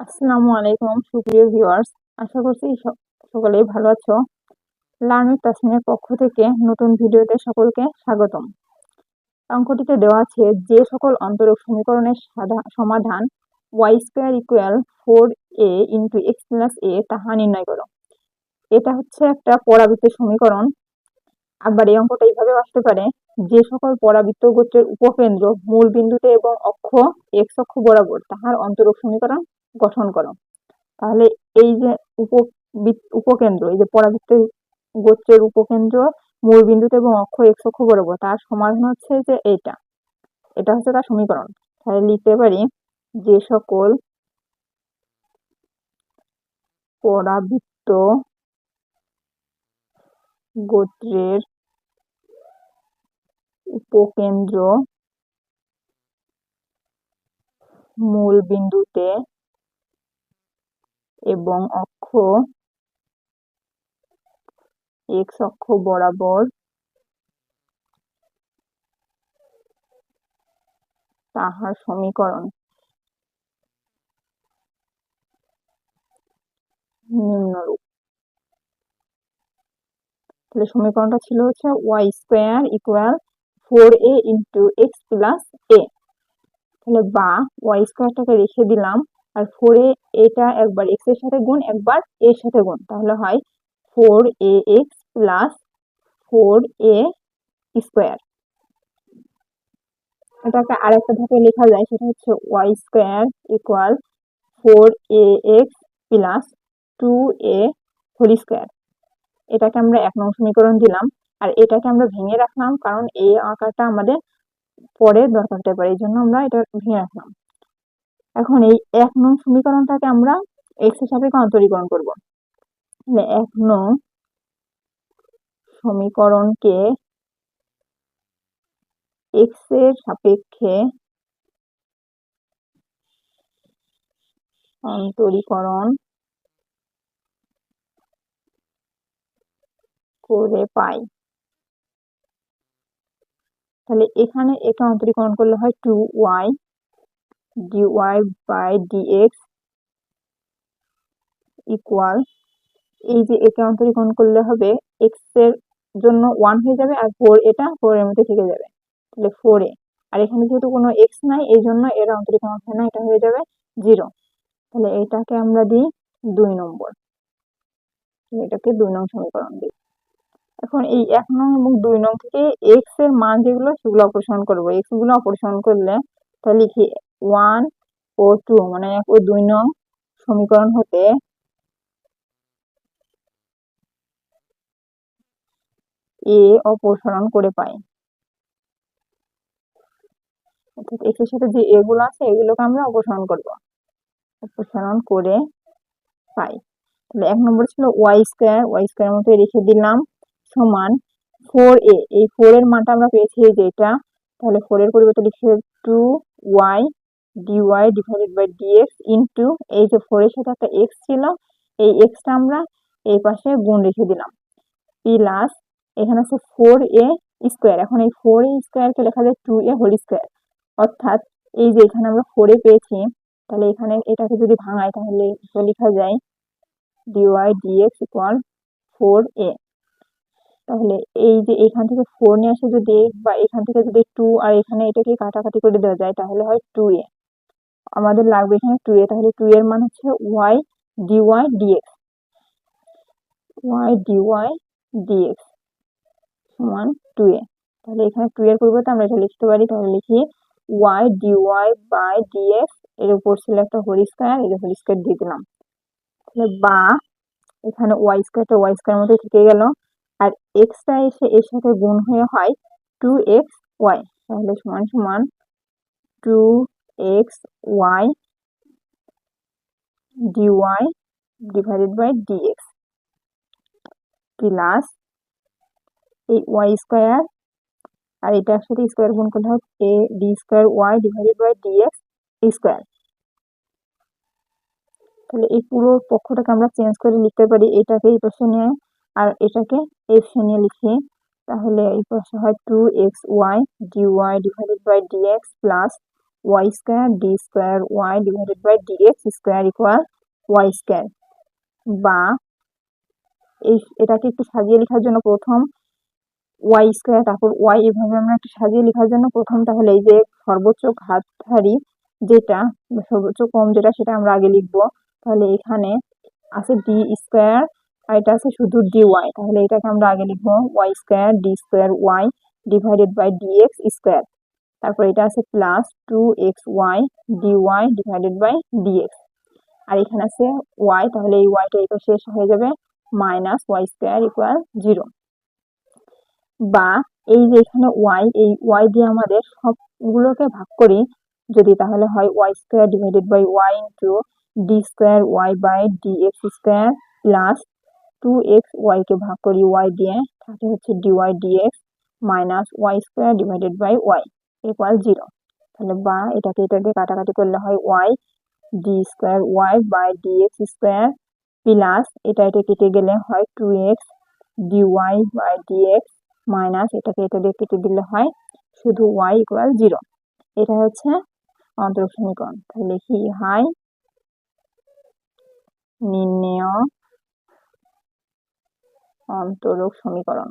আসসালামু আলাইকুম, সুপ্রিয় ভিউয়ার্স। আশা করছি সকলেই ভালো আছো। লার্নিং তাসমিনের পক্ষ থেকে নতুন ভিডিওতে সকলকে স্বাগতম। অঙ্কটিতে দেওয়া আছে, যে সকল অন্তরক সমীকরণের সমাধান Y square equal four A into X plus A তাহা নির্ণয় করো। এটা হচ্ছে একটা পরাবৃত্তের সমীকরণ। আবার এই অঙ্কটা এইভাবে আসতে পারে, যে সকল পরাবৃত্ত গোত্রের উপকেন্দ্র মূল বিন্দুতে এবং অক্ষ এক্স অক্ষ বরাবর তাহার অন্তরক সমীকরণ গঠন করো। তাহলে এই যে উপ উপকেন্দ্র, এই যে পরাবৃত্তের গোত্রের উপকেন্দ্র মূল বিন্দুতে এবং অক্ষ এক্স অক্ষ বরাবর, তার সমাধান হচ্ছে যে এইটা। এটা হচ্ছে তার সমীকরণ। তাহলে লিখতে পারি যে সকল পরাবৃত্ত গোত্রের উপকেন্দ্র মূল বিন্দুতে এবং অক্ষ এক্স অক্ষ বরাবর তাহার সমীকরণ। নিম্নরূপ। তাহলে সমীকরণটা ছিল হচ্ছে Y square equal four A into X plus A তাহলে বা ওয়াই স্কোয়ারটাকে রেখে দিলাম। আর ফোর এটা একবার এক্সের সাথে গুণ, একবার এর সাথে গুণ। তাহলে হয় four A X plus four A square এটাকে আরেকটা ধাপে লেখা যায়, সেটা হচ্ছে Y square equal four A X plus two A whole square এটাকে আমরা এক নং সমীকরণ দিলাম। আর এটাকে আমরা ভেঙে রাখলাম, কারণ এই আকারটা আমাদের পরে দরকার হতে পারে, এই জন্য আমরা এটা ভেঙে রাখলাম। এখন এই এক নং সমীকরণটাকে আমরা এক্সের সাপেক্ষে অন্তরীকরণ করব। তাহলে এক নং সমীকরণকে এক্সের সাপেক্ষে অন্তরীকরণ করে পাই। তাহলে এখানে একে অন্তরীকরণ করলে হয় two Y Y by D X equal এই যে একে অন্তরীকরণ করলে হবে এক্সের জন্য ওয়ান হয়ে যাবে আর ফোর এটা ফোর এর মধ্যে থেকে যাবে। তাহলে ফোর এ। আর এখানে যেহেতু কোনো এক্স নাই, এই জন্য এর অন্তরীকরণ হয় না এটা হয়ে যাবে জিরো তাহলে এটাকে আমরা দিই দুই নম্বর। এটাকে দুই নং সমীকরণ দিই। এখন এই এক নং এবং দুই নং থেকে এক্সের মান যেগুলো, সেগুলো অপসারণ করব। এক্সগুলো অপসারণ করলে, তাহলে লিখি ওয়ান ও টু মানে এক ও দুই নং সমীকরণ হতে এ অপসারণ করে পাই। অর্থাৎ সাথে যে এগুলো আছে, এগুলোকে আমরা অপসারণ করব। অপসারণ করে পাই। তাহলে এক নম্বর ছিল ওয়াই স্কোয়ার ওয়াই স্কোয়ার মতো রেখে দিলাম সমান ফোর এ। এই ফোর এর মানটা আমরা পেয়েছি এই যে এটা। তাহলে ফোর এর পরিবর্তে লিখে two Y D Y divided by D X into এই যে ফোর এর সাথে একটা এক্স ছিল, এই এক্সটা আমরা এই পাশে গুণ রেখে দিলাম। প্লাস এখানে আছে ফোর এ স্কোয়ার এখন এই ফোর এ স্কোয়ারকে লেখা যায় টু এ হোল স্কোয়ার অর্থাৎ এই যে এখানে আমরা ফোর পেয়েছি, তাহলে এখানে এটাকে যদি ভাঙাই, তাহলে লেখা যায় D Y D X equal four A তাহলে এই যে এখান থেকে ফোর নিয়ে আসে যদি, বা এখান থেকে যদি টু আর এখানে এটাকে কাটাকাটি করে দেওয়া যায়, তাহলে হয় টু এ আমাদের লাগবে এখানে টু এ তাহলে টু এর মান হচ্ছে Y D Y D X Y D Y D X সমান টু এ তাহলে এখানে টু এর পরিবর্তে আমরা এটা লিখতে পারি, তাহলে লিখি ওয়াই ডিওয়াই বাই ডিএক্স এর উপর ছিল একটা হোল স্কোয়ার এর হোল স্কোয়ার দিয়ে দিলাম। তাহলে বা এখানে ওয়াই স্কোয়ারটা ওয়াই স্কোয়ার মধ্যে থেকে গেল, আর এক্সটা এসে এর সাথে গুণ হয়ে হয় টু এক্স ওয়াই তাহলে সমান সমান two X Y D Y divided by D X plus এই ওয়াই স্কোয়ার আর এটা একসাথে স্কোয়ার গুণ করলে হয় এ D square Y divided by D X square তাহলে এই পুরো পক্ষটাকে আমরা চেঞ্জ করে লিখতে পারি, এটাকে এই পাশে নিয়ে আর এটাকে এই পাশে নিয়ে লিখি। তাহলে এই পাশে হয় two X Y D Y divided by D X plus Y square D square Y divided by D X square equal Y square বা এই, এটাকে একটু সাজিয়ে লেখার জন্য প্রথম ওয়াই স্কোয়ার তারপর ওয়াই এভাবে আমরা একটু সাজিয়ে লেখার জন্য প্রথম, তাহলে এই যে সর্বোচ্চ ঘাতধারী যেটা সর্বোচ্চ কম যেটা, সেটা আমরা আগে লিখব। তাহলে এখানে আছে ডি স্কোয়ার আর এটা আছে শুধু ডি ওয়াই তাহলে এটাকে আমরা আগে লিখব Y square D square Y divided by D X square তারপর এটা আছে plus two X Y D Y divided by D X আর এখানে আছে ওয়াই তাহলে এই ওয়াইটা এই পাশে হয়ে যাবে minus Y square equal zero বা এই যে এখানে ওয়াই এই ওয়াই দিয়ে আমাদের সবগুলোকে ভাগ করি, যদি তাহলে হয় Y square divided by Y into D square Y by D X square plus two X ওয়াইকে ভাগ করি ওয়াই দিয়ে থাকে হচ্ছে D Y D X minus Y square divided by Y equal zero তাহলে বা এটাকে এটা দিয়ে কাটাকাটি করলে হয় Y D square Y by D X square plus এটা এটা কেটে গেলে হয় two X D Y by D X minus এটাকে এটা দিয়ে কেটে দিলে হয় শুধু ওয়াই ইকুয়াল জিরো এটা হচ্ছে অন্তরক সমীকরণ। তাহলে লিখি হাই নির্ণেয় অন্তরক সমীকরণ।